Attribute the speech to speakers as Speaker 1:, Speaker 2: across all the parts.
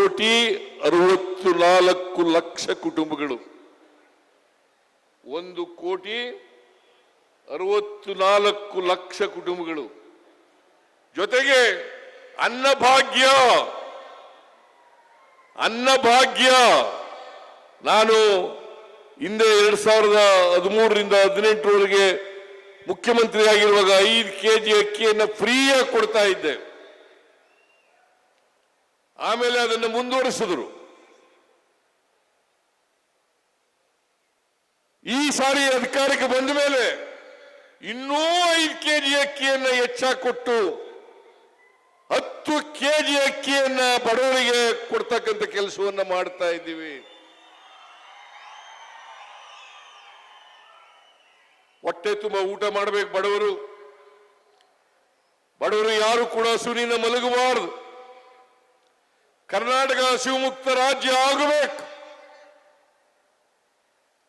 Speaker 1: ಕೋಟಿ ಅರವತ್ತು ನಾಲ್ಕು ಲಕ್ಷ ಕುಟುಂಬಗಳು. ಒಂದು ಕೋಟಿ ಅರವತ್ತು ನಾಲ್ಕು ಲಕ್ಷ ಕುಟುಂಬಗಳು. ಜೊತೆಗೆ ಅನ್ನಭಾಗ್ಯ ಅನ್ನಭಾಗ್ಯ. ನಾನು ಹಿಂದೆ ಎರಡ್ ಸಾವಿರದ ಹದಿಮೂರರಿಂದ ಹದಿನೆಂಟರವರೆಗೆ ಮುಖ್ಯಮಂತ್ರಿ ಆಗಿರುವಾಗ ಐದು ಕೆಜಿ ಅಕ್ಕಿಯನ್ನು ಫ್ರೀಯಾಗಿ ಕೊಡ್ತಾ ಇದ್ದೆ. ಆಮೇಲೆ ಅದನ್ನು ಮುಂದುವರಿಸಿದರು. ಈ ಸಾರಿ ಅಧಿಕಾರಕ್ಕೆ ಬಂದ ಮೇಲೆ ಇನ್ನೂ ಐದು ಕೆಜಿ ಅಕ್ಕಿಯನ್ನು ಹೆಚ್ಚಾಗಿ ಕೊಟ್ಟು ಹತ್ತು ಕೆಜಿ ಅಕ್ಕಿಯನ್ನ ಬಡವರಿಗೆ ಕೊಡ್ತಕ್ಕಂಥ ಕೆಲಸವನ್ನ ಮಾಡ್ತಾ ಇದ್ದೀವಿ. ಹೊಟ್ಟೆ ತುಂಬ ಊಟ ಮಾಡಬೇಕು ಬಡವರು. ಬಡವರು ಯಾರು ಕೂಡ ಸುನಿನ ಮಲಗಬಾರದು. ಕರ್ನಾಟಕ ಶಿವಮುಕ್ತ ರಾಜ್ಯ ಆಗಬೇಕು.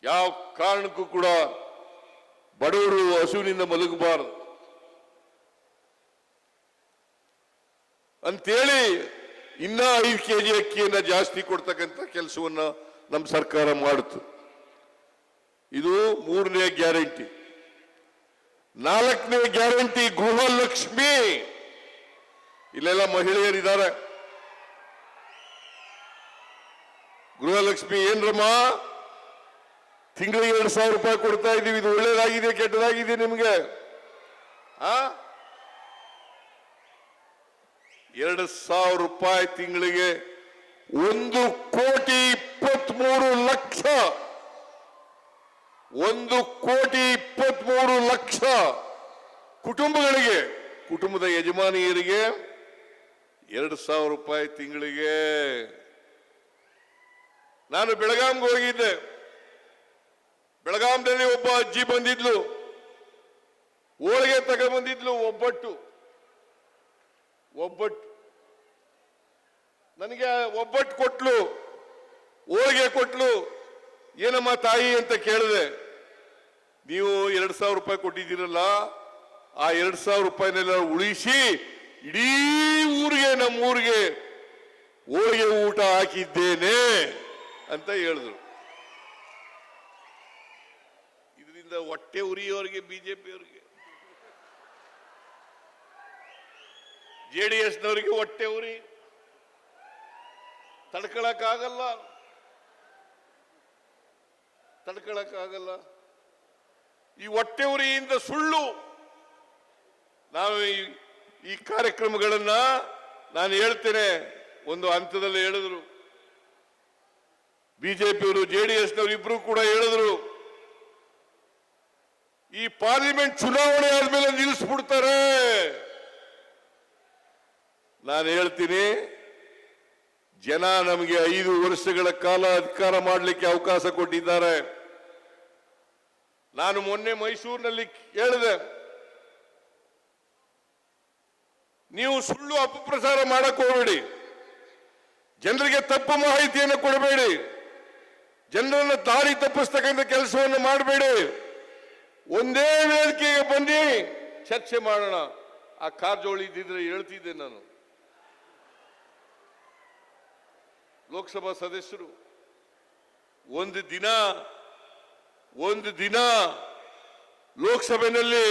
Speaker 1: ಯಾವ ಕಾರಣಕ್ಕೂ ಕೂಡ ಬಡವರು ಹಸುವಿನಿಂದ ಮಲಗಬಾರದು. ಅಂತೇಳಿ ಇನ್ನ ಐದು ಕೆ ಜಿ ಅಕ್ಕಿಯನ್ನ ಜಾಸ್ತಿ ಕೊಡ್ತಕ್ಕಂಥ ಕೆಲಸವನ್ನ ನಮ್ಮ ಸರ್ಕಾರ ಮಾಡಿತು ಇದು ಮೂರನೇ ಗ್ಯಾರಂಟಿ. ನಾಲ್ಕನೇ ಗ್ಯಾರಂಟಿ ಗೃಹಲಕ್ಷ್ಮಿ. ಇಲ್ಲೆಲ್ಲ ಮಹಿಳೆಯರಿದ್ದಾರೆ. ಗೃಹಲಕ್ಷ್ಮಿ ಏನ್ರಮ್ಮ? ತಿಂಗಳಿಗೆ ಎರಡು ಸಾವಿರ ರೂಪಾಯಿ ಕೊಡ್ತಾ ಇದೀವಿ ಇದು ಒಳ್ಳೇದಾಗಿದೆ, ಕೆಟ್ಟದಾಗಿದೆ ನಿಮ್ಗೆ? ಆ? ಎರಡು ಸಾವಿರ ರೂಪಾಯಿ ತಿಂಗಳಿಗೆ ಒಂದು ಕೋಟಿ ಇಪ್ಪತ್ಮೂರು ಲಕ್ಷ. ಒಂದು ಕೋಟಿ ಇಪ್ಪತ್ಮೂರು ಲಕ್ಷ ಕುಟುಂಬಗಳಿಗೆ, ಕುಟುಂಬದ ಯಜಮಾನಿಯರಿಗೆ ಎರಡು ಸಾವಿರ ರೂಪಾಯಿ ತಿಂಗಳಿಗೆ. ನಾನು ಬೆಳಗಾಂಗೆ ಹೋಗಿದ್ದೆ. ಬೆಳಗಾಂನಲ್ಲಿ ಒಬ್ಬ ಅಜ್ಜಿ ಬಂದಿದ್ಲು. ಹೋಳಿಗೆ ಬಂದಿದ್ಲು, ಒಬ್ಬಟ್ಟು. ಒಬ್ಬಟ್ಟು. ನನಗೆ ಒಬ್ಬಟ್ಟು ಕೊಟ್ಲು, ಹೋಳಿಗೆ ಕೊಟ್ಲು. ಏನಮ್ಮ ತಾಯಿ ಅಂತ ಕೇಳಿದೆ. ನೀವು ಎರಡ್ ಸಾವಿರ ರೂಪಾಯಿ ಕೊಟ್ಟಿದ್ದೀರಲ್ಲ, ಆ ಎರಡ್ ಸಾವಿರ ರೂಪಾಯಿನೆಲ್ಲ ಉಳಿಸಿ ಇಡೀ ಊರಿಗೆ, ನಮ್ಮ ಊರಿಗೆ ಹೋಳಿಗೆ ಊಟ ಹಾಕಿದ್ದೇನೆ. ಅಂತ ಹೇಳಿದ್ರು. ಇದರಿಂದ ಹೊಟ್ಟೆ ಉರಿಯೋರಿಗೆ ಬಿಜೆಪಿಯವರಿಗೆ. ಜೆ ಡಿ ಎಸ್ನವರಿಗೆ ಹೊಟ್ಟೆ ಉರಿ. ತಡ್ಕೊಳಕ್ಕಾಗಲ್ಲ. ತಡ್ಕೊಳಕ್ಕಾಗಲ್ಲ. ಈ ಹೊಟ್ಟೆ ಉರಿಯಿಂದ ಸುಳ್ಳು. ನಾವು ಈ- ಈ ಕಾರ್ಯಕ್ರಮಗಳನ್ನ ನಾನು ಹೇಳ್ತೇನೆ. ಒಂದು ಹಂತದಲ್ಲಿ ಹೇಳಿದ್ರು. ಬಿಜೆಪಿಯವರು ಜೆ ಡಿ ಎಸ್ನವರು ಇಬ್ರು ಕೂಡ ಹೇಳಿದ್ರು, ಈ ಪಾರ್ಲಿಮೆಂಟ್ ಚುನಾವಣೆ ಆದ್ಮೇಲೆ ನಿಲ್ಲಿಸ್ಬಿಡ್ತಾರೆ. ನಾನು ಹೇಳ್ತೀನಿ, ಜನ ನಮಗೆ ಐದು ವರ್ಷಗಳ ಕಾಲ ಅಧಿಕಾರ ಮಾಡಲಿಕ್ಕೆ ಅವಕಾಶ ಕೊಟ್ಟಿದ್ದಾರೆ. ನಾನು ಮೊನ್ನೆ ಮೈಸೂರಿನಲ್ಲಿ ಹೇಳಿದೆ, ನೀವು ಸುಳ್ಳು ಅಪಪ್ರಸಾರ ಮಾಡಕ್ ಹೋಗಬೇಡಿ. ಜನರಿಗೆ ತಪ್ಪು ಮಾಹಿತಿಯನ್ನು ಕೊಡಬೇಡಿ. ಜನರನ್ನು ದಾರಿ ತಪ್ಪಿಸ್ತಕ್ಕಂಥ ಕೆಲಸವನ್ನು ಮಾಡಬೇಡಿ. ಒಂದೇ ವೇದಿಕೆಗೆ ಬನ್ನಿ ಚರ್ಚೆ ಮಾಡೋಣ. ಆ ಕಾರಜೋಳಿ ಇದ್ದಿದ್ರೆ ಹೇಳ್ತಿದ್ದೆ ನಾನು. ಲೋಕಸಭಾ ಸದಸ್ಯರು, ಒಂದು ದಿನ ಒಂದು ದಿನ ಲೋಕಸಭೆಯಲ್ಲಿ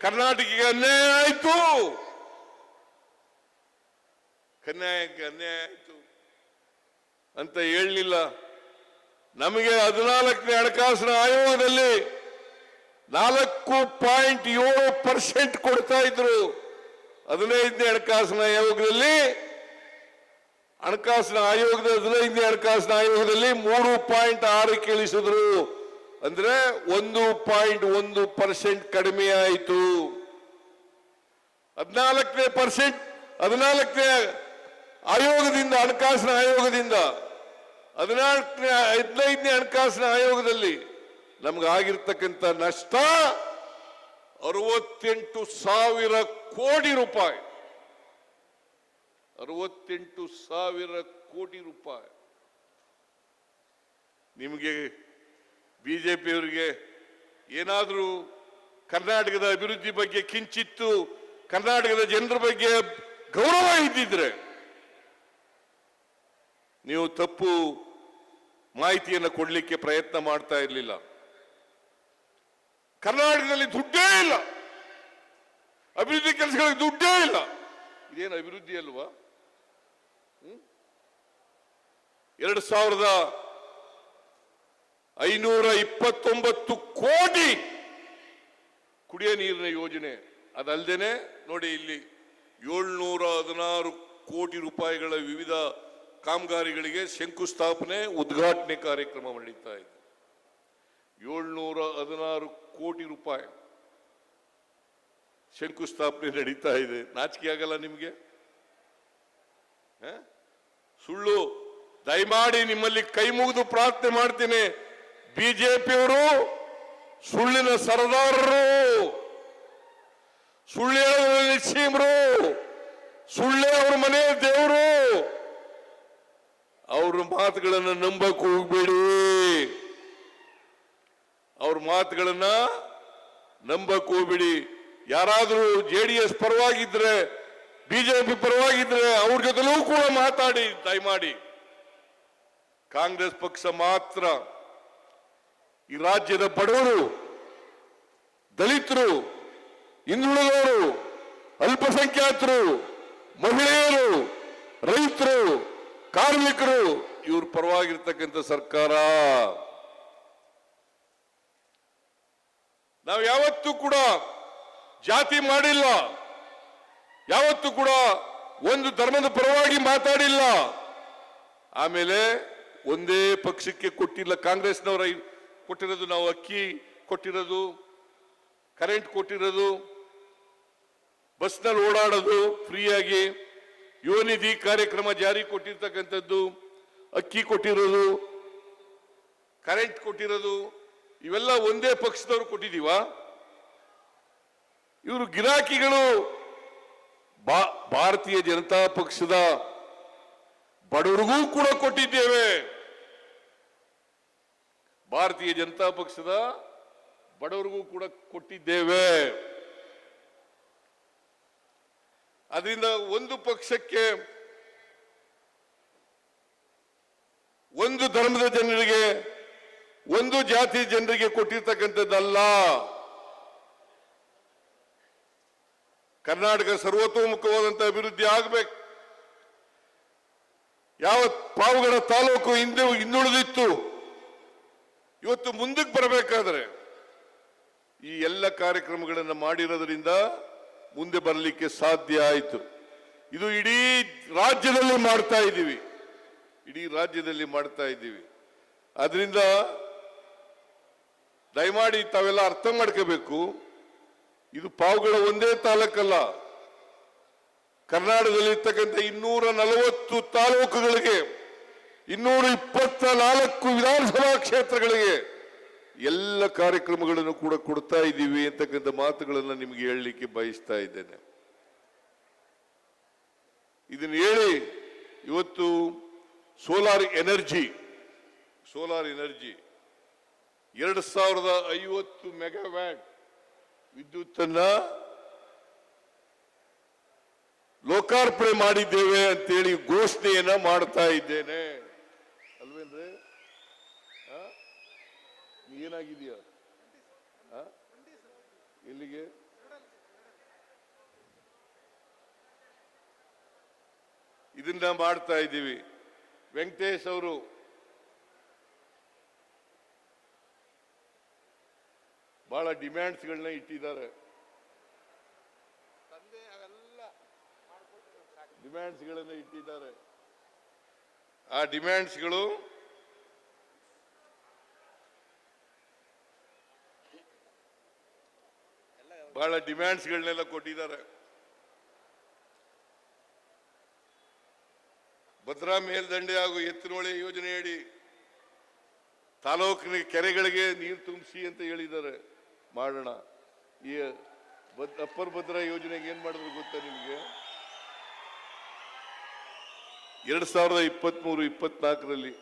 Speaker 1: ಕರ್ನಾಟಕಕ್ಕೆ ಅನ್ಯಾಯ ಆಯ್ತು. ಕನ್ಯಾಯಕ್ಕೆ ಅನ್ಯಾಯ ಆಯಿತು. ಅಂತ ಹೇಳಲಿಲ್ಲ. ನಮಗೆ ಹದಿನಾಲ್ಕನೇ ಹಣಕಾಸಿನ ಆಯೋಗದಲ್ಲಿ ನಾಲ್ಕು ಪಾಯಿಂಟ್ ಏಳು ಪರ್ಸೆಂಟ್ ಕೊಡ್ತಾ ಇದ್ರು. ಹದಿನೈದನೇ ಹಣಕಾಸಿನ ಆಯೋಗದಲ್ಲಿ, ಹಣಕಾಸಿನ ಆಯೋಗದ ಹದಿನೈದನೇ ಹಣಕಾಸಿನ ಆಯೋಗದಲ್ಲಿ ಮೂರು ಪಾಯಿಂಟ್ ಆರು ಕೇಳಿಸಿದ್ರು. ಅಂದ್ರೆ ಒಂದು ಪಾಯಿಂಟ್ ಒಂದು ಪರ್ಸೆಂಟ್ ಕಡಿಮೆ ಆಯಿತು. ಹದಿನಾಲ್ಕನೇ ಪರ್ಸೆಂಟ್, ಹದಿನಾಲ್ಕನೇ ಆಯೋಗದಿಂದ, ಹಣಕಾಸಿನ ಆಯೋಗದಿಂದ ಹದಿನಾಲ್ಕನೇ, ಹದಿನೈದನೇ ಹಣಕಾಸಿನ ಆಯೋಗದಲ್ಲಿ ನಮಗಾಗಿರ್ತಕ್ಕಂಥ ನಷ್ಟ ಅರವತ್ತೆಂಟು ಸಾವಿರ ಕೋಟಿ ರೂಪಾಯಿ. ಅರವತ್ತೆಂಟು ಸಾವಿರ ಕೋಟಿ ರೂಪಾಯಿ. ನಿಮಗೆ ಬಿಜೆಪಿಯವರಿಗೆ ಏನಾದರೂ ಕರ್ನಾಟಕದ ಅಭಿವೃದ್ಧಿ ಬಗ್ಗೆ ಕಿಂಚಿತ್ತು, ಕರ್ನಾಟಕದ ಜನರ ಬಗ್ಗೆ ಗೌರವ ಇದ್ದಿದ್ರೆ ನೀವು ತಪ್ಪು ಮಾಹಿತಿಯನ್ನು ಕೊಡಲಿಕ್ಕೆ ಪ್ರಯತ್ನ ಮಾಡ್ತಾ ಇರಲಿಲ್ಲ. ಕರ್ನಾಟಕದಲ್ಲಿ ದುಡ್ಡೇ ಇಲ್ಲ. ಅಭಿವೃದ್ಧಿ ಕೆಲಸಗಳಿಗೆ ದುಡ್ಡೇ ಇಲ್ಲ. ಇದೇನು ಅಭಿವೃದ್ಧಿ ಅಲ್ವಾ? ಎರಡು ಸಾವಿರದ ಐನೂರ ಇಪ್ಪತ್ತೊಂಬತ್ತು ಕೋಟಿ ಕುಡಿಯ ನೀರಿನ ಯೋಜನೆ. ಅದಲ್ಲದೆ ನೋಡಿ ಇಲ್ಲಿ ಏಳ್ನೂರ ಹದಿನಾರು ಕೋಟಿ ರೂಪಾಯಿಗಳ ವಿವಿಧ ಕಾಮಗಾರಿಗಳಿಗೆ ಶಂಕುಸ್ಥಾಪನೆ, ಉದ್ಘಾಟನೆ ಕಾರ್ಯಕ್ರಮ ನಡೀತಾ ಇದೆ. ಏಳ್ನೂರ ಹದಿನಾರು ಕೋಟಿ ರೂಪಾಯಿ ಶಂಕುಸ್ಥಾಪನೆ ನಡೀತಾ ಇದೆ. ನಾಚಿಕೆ ಆಗಲ್ಲ ನಿಮಗೆ? ಸುಳ್ಳು. ದಯಮಾಡಿ ನಿಮ್ಮಲ್ಲಿ ಕೈ ಮುಗಿದು ಪ್ರಾರ್ಥನೆ ಮಾಡ್ತೀನಿ. ಬಿಜೆಪಿಯವರು ಸುಳ್ಳಿನ ಸರದಾರರು. ಸುಳ್ಳು ಹೇಳೋದು ನಿಶ್ಚೀಮರು ಸುಳ್ಳೇ ಅವ್ರ ಮನೆ ದೇವರು. ಅವ್ರ ಮಾತುಗಳನ್ನು ನಂಬಕ್ ಹೋಗ್ಬೇಡಿ. ಅವ್ರ ಮಾತುಗಳನ್ನ ನಂಬಕ್ ಹೋಗ್ಬೇಡಿ. ಯಾರಾದ್ರೂ ಜೆ ಡಿ ಎಸ್ ಪರವಾಗಿದ್ರೆ ಬಿಜೆಪಿ ಪರವಾಗಿದ್ರೆ ಅವ್ರ ಜೊತೆಲೂ ಕೂಡ ಮಾತಾಡಿ, ದಯಮಾಡಿ. ಕಾಂಗ್ರೆಸ್ ಪಕ್ಷ ಮಾತ್ರ ಈ ರಾಜ್ಯದ ಬಡವರು, ದಲಿತರು, ಹಿಂದುಳಿದವರು, ಅಲ್ಪಸಂಖ್ಯಾತರು, ಮಹಿಳೆಯರು, ರೈತರು ಕಾರ್ಮಿಕರು, ಇವ್ರ ಪರವಾಗಿರ್ತಕ್ಕಂಥ ಸರ್ಕಾರ. ನಾವು ಯಾವತ್ತೂ ಕೂಡ ಜಾತಿ ಮಾಡಿಲ್ಲ. ಯಾವತ್ತೂ ಕೂಡ ಒಂದು ಧರ್ಮದ ಪರವಾಗಿ ಮಾತಾಡಿಲ್ಲ. ಆಮೇಲೆ ಒಂದೇ ಪಕ್ಷಕ್ಕೆ ಕೊಟ್ಟಿಲ್ಲ ಕಾಂಗ್ರೆಸ್ನವರ ಕೊಟ್ಟಿರೋದು ನಾವು ಅಕ್ಕಿ ಕೊಟ್ಟಿರೋದು, ಕರೆಂಟ್ ಕೊಟ್ಟಿರೋದು, ಬಸ್ನಲ್ಲಿ ಓಡಾಡೋದು, ಫ್ರೀಯಾಗಿ. ಯುವ ನಿಧಿ ಕಾರ್ಯಕ್ರಮ ಜಾರಿ ಕೊಟ್ಟಿರ್ತಕ್ಕಂಥದ್ದು, ಅಕ್ಕಿ ಕೊಟ್ಟಿರೋದು ಕರೆಂಟ್ ಕೊಟ್ಟಿರೋದು, ಇವೆಲ್ಲ ಒಂದೇ ಪಕ್ಷದವರು ಕೊಟ್ಟಿದೀವ ಇವರು ಗಿರಾಕಿಗಳು ಭಾರತೀಯ ಜನತಾ ಪಕ್ಷದ ಬಡವರಿಗೂ ಕೂಡ ಕೊಟ್ಟಿದ್ದೇವೆ. ಭಾರತೀಯ ಜನತಾ ಪಕ್ಷದ ಬಡವರಿಗೂ ಕೂಡ ಕೊಟ್ಟಿದ್ದೇವೆ. ಅದರಿಂದ ಒಂದು ಪಕ್ಷಕ್ಕೆ ಒಂದು ಧರ್ಮದ ಜನರಿಗೆ, ಒಂದು ಜಾತಿ ಜನರಿಗೆ ಕೊಟ್ಟಿರ್ತಕ್ಕಂಥದ್ದಲ್ಲ. ಕರ್ನಾಟಕ ಸರ್ವತೋಮುಖವಾದಂತ ಅಭಿವೃದ್ಧಿ ಆಗಬೇಕು. ಯಾವ ಪಾವಗಡ ತಾಲೂಕು ಹಿಂದೆ ಹಿಂದುಳಿದಿತ್ತು ಇವತ್ತು ಮುಂದಕ್ಕೆ ಬರಬೇಕಾದ್ರೆ ಈ ಎಲ್ಲ ಕಾರ್ಯಕ್ರಮಗಳನ್ನು ಮಾಡಿರೋದ್ರಿಂದ ಮುಂದೆ ಬರಲಿಕ್ಕೆ ಸಾಧ್ಯ ಆಯಿತು. ಇದು ಇಡೀ ರಾಜ್ಯದಲ್ಲಿ ಮಾಡ್ತಾ ಇದ್ದೀವಿ. ಇಡೀ ರಾಜ್ಯದಲ್ಲಿ ಮಾಡ್ತಾ ಇದ್ದೀವಿ. ಅದರಿಂದ ದಯಮಾಡಿ ತಾವೆಲ್ಲ ಅರ್ಥ ಮಾಡ್ಕೋಬೇಕು. ಇದು ಪಾವುಗಳ ಒಂದೇ ತಾಲೂಕಲ್ಲ. ಕರ್ನಾಟಕದಲ್ಲಿ ಇರ್ತಕ್ಕಂಥ ಇನ್ನೂರ ನಲವತ್ತು ತಾಲೂಕುಗಳಿಗೆ, ಇನ್ನೂರ ಇಪ್ಪತ್ತ ನಾಲ್ಕು ವಿಧಾನಸಭಾ ಕ್ಷೇತ್ರಗಳಿಗೆ ಎಲ್ಲ ಕಾರ್ಯಕ್ರಮಗಳನ್ನು ಕೂಡ ಕೊಡ್ತಾ ಇದ್ದೀವಿ ಅಂತಕ್ಕಂಥ ಮಾತುಗಳನ್ನು ನಿಮಗೆ ಹೇಳಲಿಕ್ಕೆ ಬಯಸ್ತಾ ಇದ್ದೇನೆ. ಇದನ್ನ ಹೇಳಿ ಇವತ್ತು ಸೋಲಾರ್ ಎನರ್ಜಿ ಸೋಲಾರ್ ಎನರ್ಜಿ ಎರಡು ಸಾವಿರದ ಐವತ್ತು ಮೆಗಾವ್ಯಾಟ್ ವಿದ್ಯುತ್ತನ್ನ ಲೋಕಾರ್ಪಣೆ ಮಾಡಿದ್ದೇವೆ ಅಂತೇಳಿ ಘೋಷಣೆಯನ್ನ ಮಾಡ್ತಾ ಇದ್ದೇನೆ ಅಲ್ವೇನ್ರಿ ಆ? ಏನಾಗಿದೆಯಾ? ಇಲ್ಲಿಗೆ ಎಲ್ಲಿಗೆ? ಇದನ್ನ ಮಾಡ್ತಾ ಇದ್ದೀವಿ. ವೆಂಕಟೇಶ್ ಅವರು. ಬಹಳ ಡಿಮ್ಯಾಂಡ್ಸ್ಗಳನ್ನ ಇಟ್ಟಿದ್ದಾರೆ. ಡಿಮ್ಯಾಂಡ್ಸ್ಗಳನ್ನ ಇಟ್ಟಿದ್ದಾರೆ. ಆ ಡಿಮ್ಯಾಂಡ್ಸ್ಗಳು ಬಹಳ ಡಿಮ್ಯಾಂಡ್ಸ್ಗಳನ್ನೆಲ್ಲ ಕೊಟ್ಟಿದ್ದಾರೆ. ಭದ್ರಾ ಮೇಲ್ದಂಡೆ ಹಾಗೂ ಎತ್ತಿನೊಳೆ ಯೋಜನೆಯಡಿ ತಾಲೂಕಿನ ಕೆರೆಗಳಿಗೆ ನೀರು ತುಂಬಿಸಿ ಅಂತ ಹೇಳಿದ್ದಾರೆ. ಮಾಡೋಣ. ಈ ಅಪ್ಪರ್ ಭದ್ರಾ ಯೋಜನೆಗೆ ಏನ್ ಮಾಡಿದ್ರು ಗೊತ್ತಾ ನಿಮಗೆ? ಎರಡ್ ಸಾವಿರದ ಇಪ್ಪತ್ಮೂರು, ಇಪ್ಪತ್ನಾಲ್ಕರಲ್ಲಿ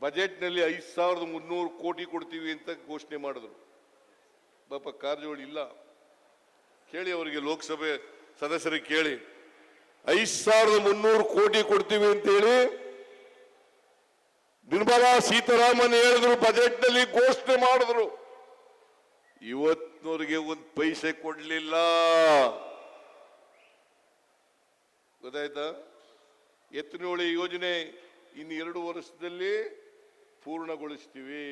Speaker 1: ಬಜೆಟ್ನಲ್ಲಿ ಐದು ಸಾವಿರದ ಮುನ್ನೂರು ಕೋಟಿ ಕೊಡ್ತೀವಿ ಅಂತ ಘೋಷಣೆ ಮಾಡಿದ್ರು. ಪಾಪ ಕಾರಜೋಳ ಇಲ್ಲ. ಕೇಳಿ ಅವರಿಗೆ ಲೋಕಸಭೆ ಸದಸ್ಯರಿಗೆ ಕೇಳಿ. ಐದು ಸಾವಿರದ ಮುನ್ನೂರು ಕೋಟಿ ಕೊಡ್ತೀವಿ ಅಂತ ಹೇಳಿ ನಿರ್ಮಲಾ ಸೀತಾರಾಮನ್ ಹೇಳಿದ್ರು ಬಜೆಟ್ನಲ್ಲಿ ಘೋಷಣೆ ಮಾಡಿದ್ರು. ಇವತ್ತಿನವರಿಗೆ ಒಂದ್ ಪೈಸೆ ಕೊಡ್ಲಿಲ್ಲ. ಗೊತ್ತಾಯ್ತಾ? ಎತ್ತಿನೋಳಿ ಯೋಜನೆ ಇನ್ನು ಎರಡು ವರ್ಷದಲ್ಲಿ ಪೂರ್ಣಗೊಳಿಸ್ತೀವಿ.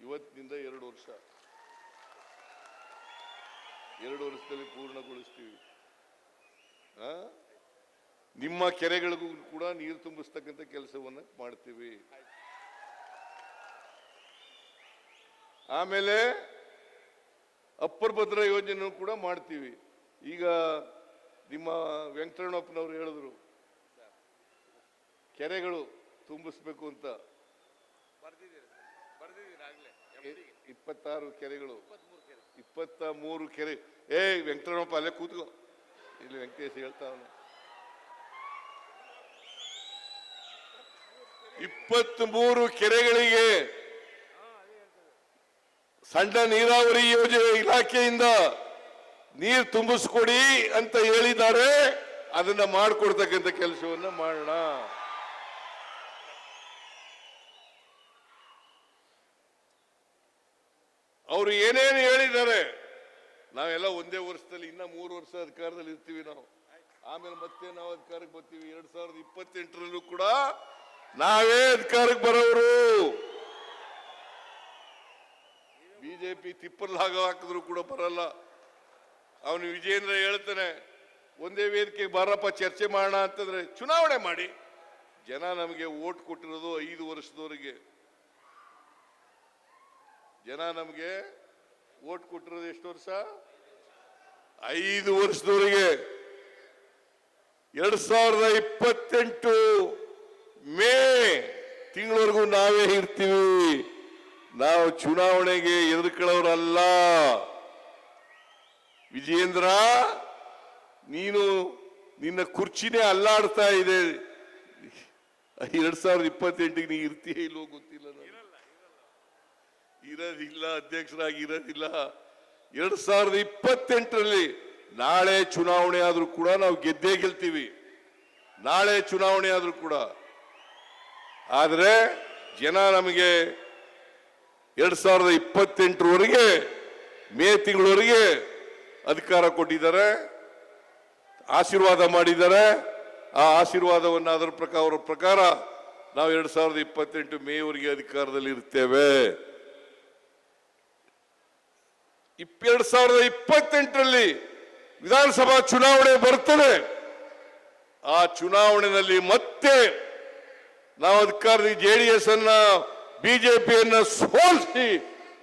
Speaker 1: ಇವತ್ತಿನಿಂದ ಎರಡು ವರ್ಷ. ಎರಡು ವರ್ಷದಲ್ಲಿ ಪೂರ್ಣಗೊಳಿಸ್ತೀವಿ? ನಿಮ್ಮ ಕೆರೆಗಳಿಗೂ ಕೂಡ ನೀರು ತುಂಬಿಸ್ತಕ್ಕಂಥ ಕೆಲಸವನ್ನು ಮಾಡ್ತೀವಿ. ಆಮೇಲೆ ಅಪ್ಪರ್ ಭದ್ರ ಯೋಜನೆ ಕೂಡ ಮಾಡ್ತೀವಿ. ಈಗ ನಿಮ್ಮ ವೆಂಕಟರಣಪ್ಪನವರು ಹೇಳಿದ್ರು ಕೆರೆಗಳು ತುಂಬಿಸ್ಬೇಕು ಅಂತ. ಇಪ್ಪತ್ತಾರು ಕೆರೆಗಳು. ಇಪ್ಪತ್ತ ಮೂರು ಕೆರೆ. ಏ ವೆಂಕಟರಮಣಪ್ಪ ಅಲ್ಲೇ ಕೂತ್ಕೋ. ಇಲ್ಲಿ ವೆಂಕಟೇಶ್ ಹೇಳ್ತಾವನೆ. ಇಪ್ಪತ್ತ್ ಮೂರು ಕೆರೆಗಳಿಗೆ ಸಣ್ಣ ನೀರಾವರಿ ಯೋಜನೆ ಇಲಾಖೆಯಿಂದ ನೀರು ತುಂಬಿಸ್ಕೊಡಿ ಅಂತ ಹೇಳಿದ್ದಾರೆ. ಅದನ್ನ ಮಾಡಿಕೊಡ್ತಕ್ಕಂಥ ಕೆಲಸವನ್ನ ಮಾಡೋಣ. ಅವರು ಏನೇನು ಹೇಳಿದ್ದಾರೆ? ನಾವೆಲ್ಲ ಒಂದೇ ವರ್ಷದಲ್ಲಿ, ಇನ್ನ ಮೂರು ವರ್ಷ ಅಧಿಕಾರದಲ್ಲಿ ಇರ್ತೀವಿ ನಾವು. ಆಮೇಲೆ ಮತ್ತೆ ನಾವು ಅಧಿಕಾರಕ್ಕೆ ಬರ್ತೀವಿ. ಎರಡ್ ಸಾವಿರದ ಇಪ್ಪತ್ತೆಂಟರಲ್ಲೂ ಕೂಡ ನಾವೇ ಅಧಿಕಾರಕ್ಕೆ ಬರೋರು ಬಿಜೆಪಿ ತಿಪ್ಪಲ್ಲಾಗ ಹಾಕಿದ್ರು ಕೂಡ ಬರಲ್ಲ. ಅವನು ವಿಜೇಂದ್ರ ಹೇಳ್ತಾನೆ, ಒಂದೇ ವೇದಿಕೆ ಬಾರಪ್ಪ, ಚರ್ಚೆ ಮಾಡೋಣ ಅಂತಂದ್ರೆ, ಚುನಾವಣೆ ಮಾಡಿ. ಜನ ನಮಗೆ ಓಟ್ ಕೊಟ್ಟಿರೋದು ಐದು ವರ್ಷದವರೆಗೆ. ಜನ ನಮಗೆ ಓಟ್ ಕೊಟ್ಟಿರೋದು ಎಷ್ಟು ವರ್ಷ? ಐದು ವರ್ಷದವರೆಗೆ. ಎರಡ್ ಸಾವಿರದ ಇಪ್ಪತ್ತೆಂಟು ಮೇ ತಿಂಗಳವರೆಗೂ ನಾವೇ ಇರ್ತೀವಿ. ನಾವು ಚುನಾವಣೆಗೆ ಎದುರ್ಕೊಳ್ಳೋರಲ್ಲ. ವಿಜೇಂದ್ರ ನೀನು ನಿನ್ನ ಕುರ್ಚಿನೇ ಅಲ್ಲಾಡ್ತಾ ಇದೆ. ಎರಡ್ ಸಾವಿರದ ಇಪ್ಪತ್ತೆಂಟಿಗೆ ನೀ ಇರ್ತೀಯ ಇಲ್ಲೋ ಗೊತ್ತಿಲ್ಲ. ಇರೋದಿಲ್ಲ ಅಧ್ಯಕ್ಷರಾಗಿ ಇರೋದಿಲ್ಲ ಎರಡ್ ಸಾವಿರದ ಇಪ್ಪತ್ತೆಂಟರಲ್ಲಿ ನಾಳೆ ಚುನಾವಣೆ ಆದ್ರೂ ಕೂಡ ನಾವು ಗೆದ್ದೇ ಗೆಲ್ತೀವಿ. ನಾಳೆ ಚುನಾವಣೆ ಆದ್ರೂ ಕೂಡ. ಆದರೆ ಜನ ನಮಗೆ ಎರಡ್ ಸಾವಿರದ ಇಪ್ಪತ್ತೆಂಟರವರೆಗೆ, ಮೇ ತಿಂಗಳವರೆಗೆ ಅಧಿಕಾರ ಕೊಟ್ಟಿದ್ದಾರೆ, ಆಶೀರ್ವಾದ ಮಾಡಿದ್ದಾರೆ. ಆ ಆಶೀರ್ವಾದವನ್ನು ಅದರ ಪ್ರಕಾರ ಅವರ ಪ್ರಕಾರ ನಾವು ಎರಡ್ ಸಾವಿರದ ಇಪ್ಪತ್ತೆಂಟು ಮೇವರೆಗೆ ಅಧಿಕಾರದಲ್ಲಿ ಇರ್ತೇವೆ ಎರಡ್ ಸಾವಿರದ ಇಪ್ಪತ್ತೆಂಟರಲ್ಲಿ ವಿಧಾನಸಭಾ ಚುನಾವಣೆ ಬರ್ತದೆ. ಆ ಚುನಾವಣೆಯಲ್ಲಿ ಮತ್ತೆ ನಾವು ಅಧಿಕಾರ ಜೆ ಡಿ ಎಸ್ ಅನ್ನ ಬಿಜೆಪಿಯನ್ನ ಸೋಲಿಸಿ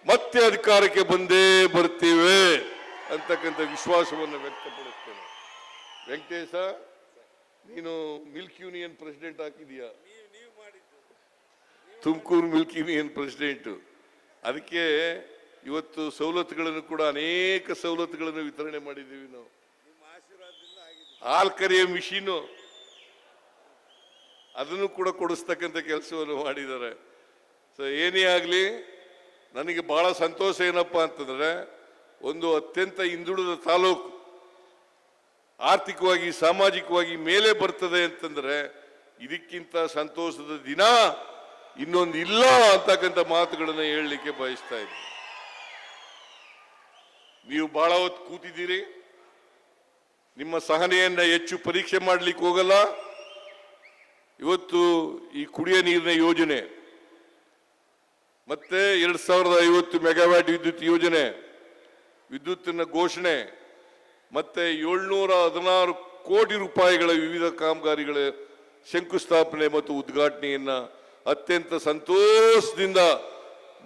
Speaker 1: ಮತ್ತೆ ಅಧಿಕಾರಕ್ಕೆ ಬಂದೇ ಬರ್ತೀವಿ ಅಂತಕ್ಕಂಥ ವಿಶ್ವಾಸವನ್ನು ವ್ಯಕ್ತಪಡಿಸ್ತೇನೆ. ವೆಂಕಟೇಶ, ನೀನು ಮಿಲ್ಕ್ ಯೂನಿಯನ್ ಪ್ರೆಸಿಡೆಂಟ್ ಹಾಕಿದೀಯಾ ತುಮಕೂರು ಮಿಲ್ಕ್ ಯೂನಿಯನ್ ಪ್ರೆಸಿಡೆಂಟ್. ಅದಕ್ಕೆ ಇವತ್ತು ಸವಲತ್ತುಗಳನ್ನು ಕೂಡ ಅನೇಕ ಸವಲತ್ತುಗಳನ್ನು ವಿತರಣೆ ಮಾಡಿದ್ದೀವಿ ನಾವು. ಹಾಲ್ ಕರೆಯೋ ಮಿಷಿನು ಅದನ್ನು ಕೂಡ ಕೊಡಿಸ್ತಕ್ಕಂಥ ಕೆಲಸವನ್ನು ಮಾಡಿದ್ದಾರೆ. ಸೊ ಏನೇ ಆಗಲಿ, ನನಗೆ ಬಹಳ ಸಂತೋಷ ಏನಪ್ಪ ಅಂತಂದರೆ, ಒಂದು ಅತ್ಯಂತ ಹಿಂದುಳಿದ ತಾಲೂಕು ಆರ್ಥಿಕವಾಗಿ, ಸಾಮಾಜಿಕವಾಗಿ ಮೇಲೆ ಬರ್ತದೆ ಅಂತಂದರೆ, ಇದಕ್ಕಿಂತ ಸಂತೋಷದ ದಿನ ಇನ್ನೊಂದು ಇಲ್ಲ ಅಂತಕ್ಕಂಥ ಮಾತುಗಳನ್ನು ಹೇಳಲಿಕ್ಕೆ ಬಯಸ್ತಾ ಇದ್ದೀನಿ. ನೀವು ಬಹಳ ಹೊತ್ತು ಕೂತಿದ್ದೀರಿ. ನಿಮ್ಮ ಸಹನೆಯನ್ನ ಹೆಚ್ಚು ಪರೀಕ್ಷೆ ಮಾಡಲಿಕ್ಕೆ ಹೋಗಲ್ಲ. ಇವತ್ತು ಈ ಕುಡಿಯ ನೀರಿನ ಯೋಜನೆ, ಮತ್ತೆ ಎರಡ್ ಸಾವಿರದ ಐವತ್ತು ಮೆಗಾವ್ಯಾಟ್ ವಿದ್ಯುತ್ ಯೋಜನೆ, ವಿದ್ಯುತ್ತಿನ ಘೋಷಣೆ, ಮತ್ತೆ ಏಳ್ನೂರ ಹದಿನಾರು ಕೋಟಿ ರೂಪಾಯಿಗಳ ವಿವಿಧ ಕಾಮಗಾರಿಗಳ ಶಂಕುಸ್ಥಾಪನೆ ಮತ್ತು ಉದ್ಘಾಟನೆಯನ್ನ ಅತ್ಯಂತ ಸಂತೋಷದಿಂದ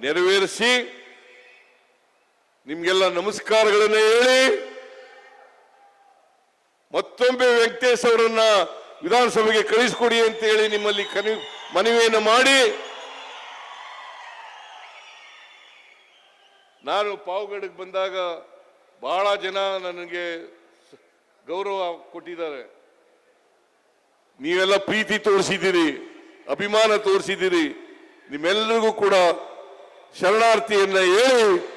Speaker 1: ನೆರವೇರಿಸಿ ನಿಮ್ಗೆಲ್ಲ ನಮಸ್ಕಾರಗಳನ್ನು ಹೇಳಿ ಮತ್ತೊಮ್ಮೆ ವೆಂಕಟೇಶ್ ಅವರನ್ನ ವಿಧಾನಸಭೆಗೆ ಕಳಿಸಿಕೊಡಿ ಅಂತ ಹೇಳಿ ನಿಮ್ಮಲ್ಲಿ ಕನಿ ಮನವಿಯನ್ನು ಮಾಡಿ. ನಾನು ಪಾವಗಡಕ್ಕೆ ಬಂದಾಗ ಬಹಳ ಜನ ನನಗೆ ಗೌರವ ಕೊಟ್ಟಿದ್ದಾರೆ. ನೀವೆಲ್ಲ ಪ್ರೀತಿ ತೋರಿಸಿದ್ದೀರಿ, ಅಭಿಮಾನ ತೋರಿಸಿದ್ದೀರಿ. ನಿಮ್ಮೆಲ್ಲರಿಗೂ ಕೂಡ ಶರಣಾರ್ಥಿಯನ್ನ ಹೇಳಿ